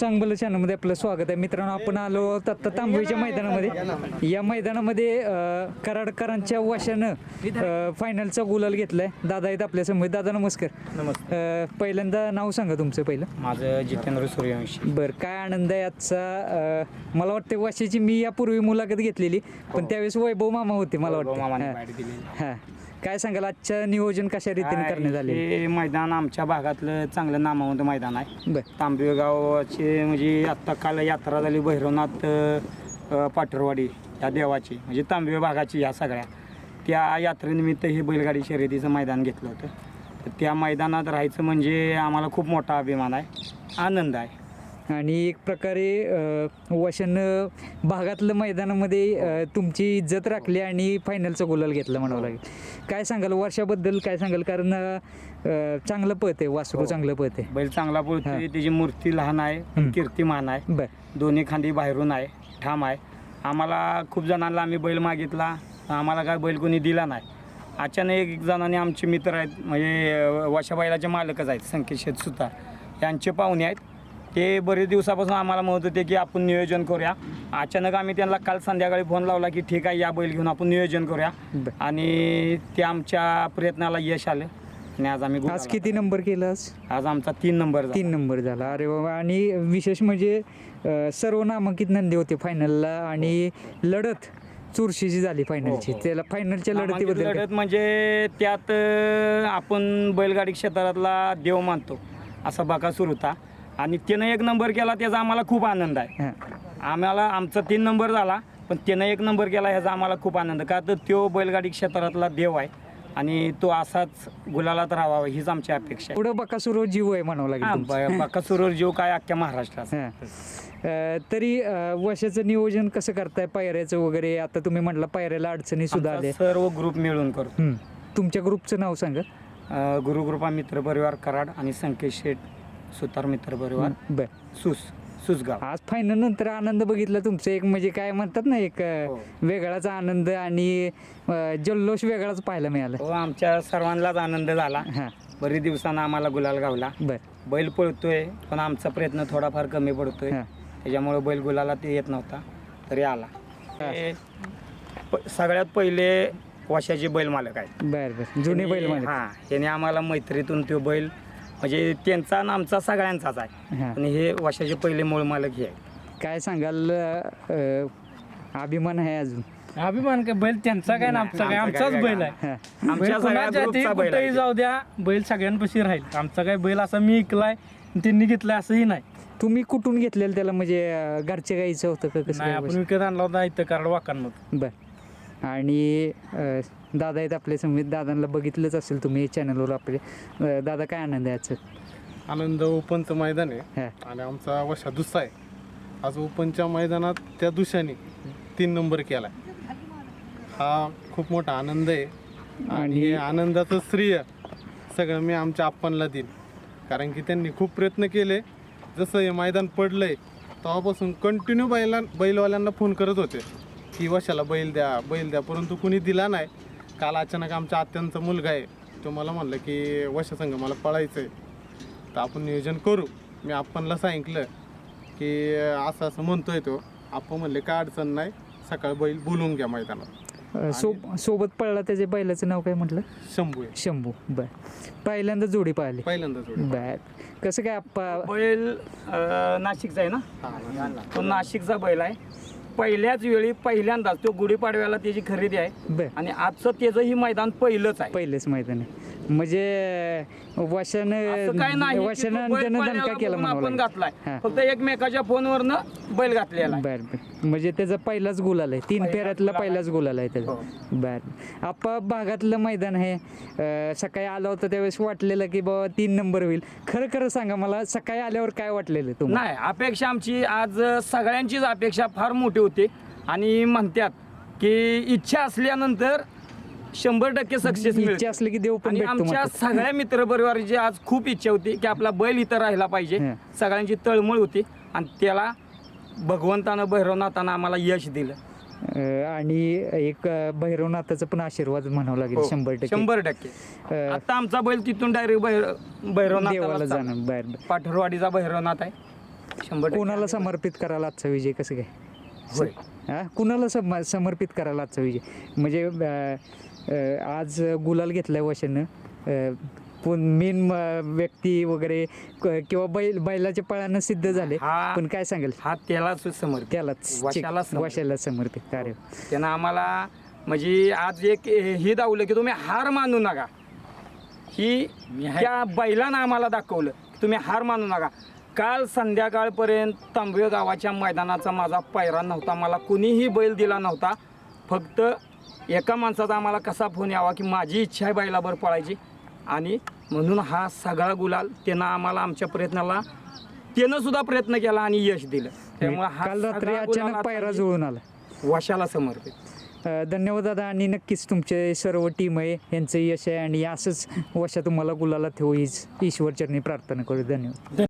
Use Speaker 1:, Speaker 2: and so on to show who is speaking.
Speaker 1: चांगलं चॅनलमध्ये आपलं स्वागत आहे. मित्रांनो आपण आलो आहोत आत्ता तांबवीच्या मैदानामध्ये. या मैदानामध्ये कराडकरांच्या वशानं फायनलचा गुलाल घेतलाय. दादा आहेत आपल्यासमोर. दादा नमस्कार.
Speaker 2: नमस्कार.
Speaker 1: पहिल्यांदा नाव सांगा तुमचं पहिलं.
Speaker 2: माझं जितेंद्र सूर्यवंशी.
Speaker 1: बरं काय आनंद आहे आजचा? मला वाटतं वाशीची मी यापूर्वी मुलाखत घेतलेली पण त्यावेळेस वैभव मामा होते मला वाटतं. हां. हां. काय सांगाल आजच्या नियोजन कशा रीतीने करण्यात आले
Speaker 2: हे मैदान आमच्या भागातलं चांगलं नामावंत मैदान आहे.
Speaker 1: बरं.
Speaker 2: ते म्हणजे आत्ता काल यात्रा झाली भैरवनाथ अ, पाठरवाडी या देवाची म्हणजे तांबवे भागाची या सगळ्या. त्या यात्रेनिमित्त हे बैलगाडी शर्यतीचं मैदान घेतलं होतं. तर त्या मैदानात राहायचं म्हणजे आम्हाला खूप मोठा अभिमान आहे आनंद आहे.
Speaker 1: आणि एक प्रकारे वशन भागातलं मैदानामध्ये तुमची इज्जत राखली आणि फायनलचा गुलाल घेतला म्हणावं लागेल. काय सांगाल? वर्षाबद्दल काय सांगाल? कारण चांगलं पळत आहे वासरू चांगलं पळत आहे.
Speaker 2: बैल चांगला पळतोय त्याची मूर्ती लहान आहे कीर्तिमान आहे.
Speaker 1: बर.
Speaker 2: दोन्ही खांदी बाहेरून आहे ठाम आहे. आम्हाला खूप जणांना आम्ही बैल मागितला आम्हाला काय बैल कोणी दिला नाही. अचानक एक जणांनी आमचे मित्र आहेत म्हणजे अं, वशा बैलाचे मालकच आहेत संकेत शेत सुतार यांचे पाहुणे आहेत ते बरेच दिवसापासून आम्हाला म्हणत होते की आपण नियोजन करूया. अचानक आम्ही त्यांना काल संध्याकाळी फोन लावला की ठीक आहे या बैल घेऊन आपण नियोजन करूया. आणि ते आमच्या प्रयत्नाला यश आलं. आणि आज आम्ही
Speaker 1: आज
Speaker 2: गुलाला-
Speaker 1: किती नंबर केला आज?
Speaker 2: आज आमचा तीन नंबर झाला.
Speaker 1: तीन नंबर झाला. अरे बाबा. आणि विशेष म्हणजे अ, सर्व नामांकित नंदी होते फायनलला आणि लढत चुरशीची झाली फायनलची
Speaker 2: हो, हो.
Speaker 1: त्याला फायनलच्या लढतीबद्दल काय?
Speaker 2: लढत म्हणजे त्यात अं, आपण बैलगाडी क्षेत्रातला देव मानतो. असा बकासूर होता. आणि त्यानं एक नंबर केला त्याचा आम्हाला खूप आनंद आहे. आम्हाला आमचा तीन नंबर झाला पण त्यानं एक नंबर केला ह्याचा आम्हाला खूप आनंद. का तर तो बैलगाडी क्षेत्रातला देव आहे आणि तो असाच गुलालात राहावा हीच आमची अपेक्षा आहे.
Speaker 1: पुढं बकासूर जीव आहे म्हणावं लागेल तुमचं.
Speaker 2: ब- बकासूरवर जीव काय अख्ख्या महाराष्ट्राचा.
Speaker 1: हां. अ, तरी वर्षाचं नियोजन कसं करताय? पायऱ्याचं वगैरे आता तुम्ही म्हटलं पायऱ्याला अडचणी सुद्धा आल्या.
Speaker 2: सर्व ग्रुप मिळून करतो.
Speaker 1: तुमच्या ग्रुपचं नाव सांगा.
Speaker 2: गुरुकृपा मित्र परिवार कराड आणि संकेत शेठ. सुतार मित्र परिवार.
Speaker 1: बर.
Speaker 2: सुस सुसगाव.
Speaker 1: आज फायनल नंतर आनंद बघितला तुमचं. एक म्हणजे काय म्हणतात ना एक अ,
Speaker 2: हो.
Speaker 1: वेगळाच आनंद आणि अ, जल्लोष वेगळाच पाहायला मिळाला.
Speaker 2: हो आमच्या सर्वांनाच आनंद झाला.
Speaker 1: हां.
Speaker 2: बरेच दिवसानं आम्हाला गुलाल गावला.
Speaker 1: बर.
Speaker 2: बैल पळतोय पण आमचा प्रयत्न थोडाफार कमी पडतोय.
Speaker 1: हां.
Speaker 2: त्याच्यामुळे बैल गुलाला ते येत नव्हता तरी आला.
Speaker 1: हा.
Speaker 2: प- सगळ्यात पहिले वाशाचे बैल मालक आहेत.
Speaker 1: बर बर. जुने बैल मालक.
Speaker 2: हा त्याने आम्हाला मैत्रीतून तो बैल म्हणजे त्यांचा आणि आमचा सगळ्यांचाच आहे.
Speaker 1: हां.
Speaker 2: आणि हे वाशाचे पहिले मूळ मालक हे आहेत.
Speaker 1: काय सांगाल अ, अभिमान आहे अजून?
Speaker 3: अभिमान काय? बैल त्यांचा काय ना आमचा काय?
Speaker 2: आमचा
Speaker 3: आमचाच बैल आहे.
Speaker 1: हां
Speaker 3: बैल
Speaker 2: आमच्या सगळ्या
Speaker 3: कुणाच्या हाती
Speaker 2: ग्रुपचा बैल
Speaker 3: कुठेही
Speaker 2: आहे.
Speaker 3: जाऊ द्या बैल सगळ्यांपाशी राहील. आमचा काय बैल असा मी ऐकलाय त्यांनी घेतलाय असंही नाही.
Speaker 1: तुम्ही कुठून घेतलेलं त्याला? म्हणजे अ, घरच्या गाईचं होतं का कसं
Speaker 3: नाही
Speaker 1: काय
Speaker 3: आपण विकत आणला होता इथं कारण वाकांमध्ये
Speaker 1: बर. आणि दादा आहेत आपल्या समित दादांना बघितलंच असेल तुम्ही चॅनलवर आपले. दादा काय आनंद आहे
Speaker 4: आनंद ओपनचं मैदान आहे. आणि आमचा वशा दुसरा आहे. आज ओपनच्या मैदानात त्या दुसऱ्याने तीन नंबर केला हा खूप मोठा आनंद आहे. आणि हे आनंदाचं श्रेय सगळं मी आमच्या आप्पांना देईन. कारण की त्यांनी खूप प्रयत्न केले. जसं हे मैदान पडलंय तेव्हापासून कंटिन्यू बैला बैलवाल्यांना फोन करत होते. की वशाला बैल द्या बैल द्या. परंतु कुणी दिला नाही. काल अचानक आमच्या आत्यांचा मुलगा आहे. तो मला म्हणलं की वशा संघ मला पळायचं आहे तर आपण नियोजन करू. मी आपणला सांगितलं की असं असं म्हणतोय तो. आपण म्हणले काय अडचण नाही. सकाळी बैल बोलवून घ्या मैदानात.
Speaker 1: अ, सो सोबत पळला त्याच्या बैलाचं नाव काय म्हटलं?
Speaker 4: शंभू आहे.
Speaker 1: शंभू. बर. पहिल्यांदा जोडी पाहिली.
Speaker 4: पहिल्यांदा जोडी
Speaker 1: बर. कसं काय आप्पा
Speaker 2: बैल अं, नाशिकचा आहे ना?
Speaker 4: हा,
Speaker 2: तो नाशिकचा बैल आहे. पहिल्याच वेळी पहिल्यांदाच तो गुढीपाडव्याला त्याची खरेदी आहे.
Speaker 1: बर.
Speaker 2: आणि आजचं त्याचं ही मैदान पहिलंच आहे.
Speaker 1: पहिलेच मैदान आहे. म्हणजे वशन
Speaker 2: असं काय नाही की तो
Speaker 1: वशनं
Speaker 2: बैल
Speaker 1: त्यानं दणका केला
Speaker 2: बघून
Speaker 1: म्हणावं
Speaker 2: आपण
Speaker 1: लागेल.
Speaker 2: घातलाय.
Speaker 1: हा.
Speaker 2: फक्त एकमेकाच्या फोनवरनं बैल घातलेला आहे.
Speaker 1: बर बर. म्हणजे त्याचा पहिलाच गोल आलाय तीन फेऱ्यातला
Speaker 2: गुलाल
Speaker 1: पहिलाच गोल आलाय त्याचा.
Speaker 2: हो.
Speaker 1: बर. आप्पा भागातलं मैदान आहे. अं, सकाळी आला होता त्यावेळेस वाटलेलं की बाबा तीन नंबर होईल. खरं खरं सांगा मला सकाळी आल्यावर काय वाटलेलं तुम्हाला?
Speaker 2: नाही अपेक्षा आमची आज सगळ्यांचीच अपेक्षा फार मोठी होती. आणि म्हणतात की इच्छा असल्यानंतर शंभर टक्के सक्सेस
Speaker 1: इच्छा असली की देव पण
Speaker 2: आणि
Speaker 1: भेटतो
Speaker 2: आमच्या
Speaker 1: म्हणतात.
Speaker 2: सगळ्या मित्रपरिवाराची आज खूप इच्छा होती की आपला बैल इथं राहिला पाहिजे.
Speaker 1: हं.
Speaker 2: सगळ्यांची तळमळ होती आणि त्याला भगवंतानं भैरवनाथानं आम्हाला यश दिलं.
Speaker 1: अं, आणि एक अं, भैरवनाथाचा पण आशीर्वाद म्हणावं लागेल शंभर टक्के.
Speaker 2: हो, शंभर टक्के.
Speaker 1: अं,
Speaker 2: आता आमचा बैल तिथून डायरेक्ट
Speaker 1: देवाला
Speaker 2: भैरवनाथ
Speaker 1: जाणं बर.
Speaker 2: पाठरवाडीचा भैरवनाथ आहे. शंभर टक्के.
Speaker 1: कोणाला समर्पित करायला आजचा विजय? कसं काय?
Speaker 2: होय.
Speaker 1: हा? कुणाला सम समर्पित करायला आजचा विजय? म्हणजे अं, आज गुलाल घेतलाय वशानं. मेन व्यक्ती वगैरे क- किंवा बैल बैलाच्या पळानं सिद्ध झाले.
Speaker 2: हा-
Speaker 1: पण काय सांगाल?
Speaker 2: हा त्यालाच समर्पित.
Speaker 1: त्यालाच.
Speaker 2: वशाला समर्पित.
Speaker 1: वशाला समर्पित. कार्य
Speaker 2: त्यानं आम्हाला म्हणजे आज एक हे दावलं की तुम्ही हार मानू नका. ही त्या बैलानं आम्हाला दाखवलं की तुम्ही हार मानू नका. काल संध्याकाळपर्यंत तांबवे गावाच्या मैदानाचा माझा पैरा नव्हता. मला कुणीही बैल दिला नव्हता. फक्त एका माणसाचा आम्हाला कसा फोन यावा की माझी इच्छा आहे बैलावर पळायची? आणि म्हणून हा सगळा गुलाल त्यानं आम्हाला आमच्या प्रयत्नाला त्यानं सुद्धा प्रयत्न केला आणि यश दिलं. त्यामुळे हा
Speaker 1: काल रात्री अचानक पायरा जुळून आला.
Speaker 2: वशाला समर्पित.
Speaker 1: धन्यवाद दादा. आणि नक्कीच तुमचे सर्व टीम आहे यांचं यश आहे आणि असंच वशा तुम्हाला गुलाला ठेवू हीच ईश्वरचरणी प्रार्थना करू. धन्यवाद.